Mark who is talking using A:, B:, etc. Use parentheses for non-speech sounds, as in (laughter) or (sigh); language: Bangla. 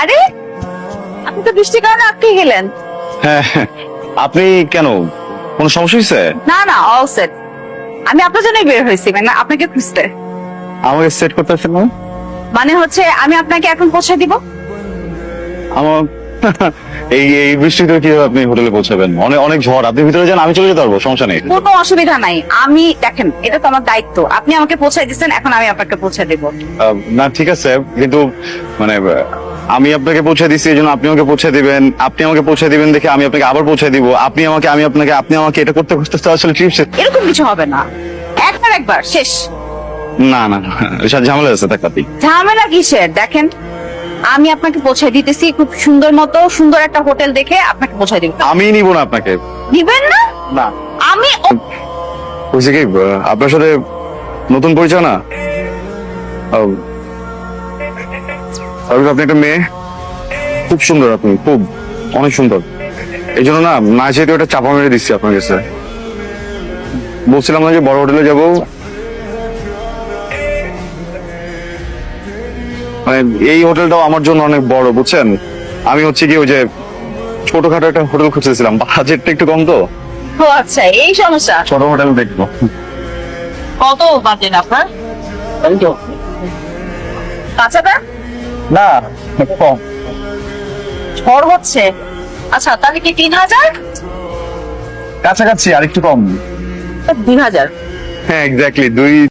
A: আরে আপনি তো বৃষ্টির কারণে আটকে গেলেন।
B: হ্যাঁ আপনি কেন? কোনো সমস্যা হয়েছে?
A: না না অল সেট আমি আপনার জন্যই বের হয়েছি মানে আপনাকে খুঁজতে।
B: আমাকে সেট করতে পারছেন না
A: মানে হচ্ছে আমি আপনাকে এখন পৌঁছে দিব?
B: আমার (laughs) এই এই বৃষ্টিতে কীভাবে আপনি হোটেলে পৌঁছাবেন? অনেক অনেক ঝড়। আপনি ভিতরে যান আমি চলে যেতে পারব সমস্যা নেই।
A: কোনো অসুবিধা নাই। আমি দেখেন এটা তো আমার দায়িত্ব। আপনি আমাকে পৌঁছে দিচ্ছেন এখন আমি আপনাকে পৌঁছে দেব।
B: না ঠিক আছে কিন্তু মানে আমি আপনাকে পৌঁছে দিচ্ছি এই জন্য আপনি আমাকে পৌঁছে দিবেন। আপনি আমাকে পৌঁছে দিবেন দেখে আমি আপনাকে আবার পৌঁছে দিব। আপনি আমাকে আমি আপনাকে আপনি আমাকে এটা করতে করতে তো আসলে ট্রিপ শেষ।
A: এরকম কিছু হবে না। একবার একবার শেষ।
B: না না না, এসব ঝামেলা আছে তাকাতি
A: ঝামেলা কিসের? দেখেন আমি আপনাকে পৌঁছে দিতেছি খুব সুন্দর মতো সুন্দর একটা হোটেল দেখে আপনাকে পৌঁছে দিব।
B: আমি নিব না আপনাকে।
A: দিবেন না?
B: না।
A: আমি
B: বুঝছি কি আপনার সাথে নতুন পরিচয় না? আহ, আপনি একটা মেয়ে? খুব সুন্দর আপনি খুব অনেক সুন্দর। এই জন্য না না যেতে ওটা চাপা মেরে দিচ্ছি আপনার কাছে। বলছিলাম না যে বড় হোটেলে যাব। মানে এই হোটেলটাও আমার জন্য অনেক বড় বুঝছেন? আমি হচ্ছে কি ওই যে ছোটখাটো একটা হোটেল খুঁজতেছিলাম। বাজেটটা একটু কম তো?
A: ও আচ্ছা এই সমস্যা।
B: ছোট হোটেল দেখব।
A: কত বাজেট আপনার? কাঁচাটা?
B: না কম।
A: ঝড় হচ্ছে? আচ্ছা তাহলে কি তিন হাজার?
B: কাছাকাছি আর একটু কম।
A: দুই হাজার।
B: হ্যাঁ এক্স্যাক্টলি দুই